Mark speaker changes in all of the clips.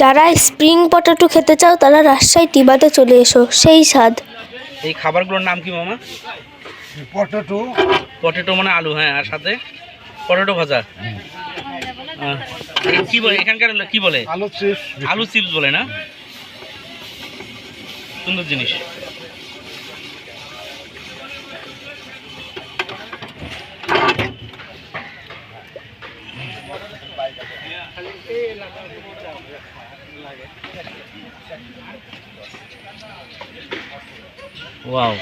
Speaker 1: যারা spring potato খেতে চাও তারা রাজশাহী টিবাতে চলে এসো। সেই স্বাদ।
Speaker 2: এই খাবারগুলোর নাম কি মামা?
Speaker 3: পটেটো
Speaker 2: পটেটো মানে আলু হ্যাঁ আর সাথে পটেটো ভাজা। কি বলে এখানকার কি বলে?
Speaker 3: আলু চিপস
Speaker 2: আলু চিপস বলে না? সুন্দর জিনিস। ওয়াও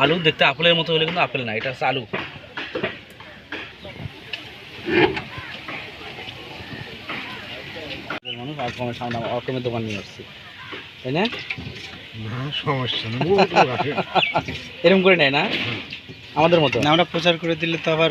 Speaker 2: আলু দেখতে আপেলের মতো হলে কিন্তু আপেল না এটা হচ্ছে আলু। মানুষ আর কমের সামনে অকমের দোকান নিয়ে আসছি। তাই না?
Speaker 3: সমস্যা নেই বহুত লোক আছে।
Speaker 2: এরকম করে নেয় না? আমাদের মতো।
Speaker 4: না, আমরা প্রচার করে দিলে তো আবার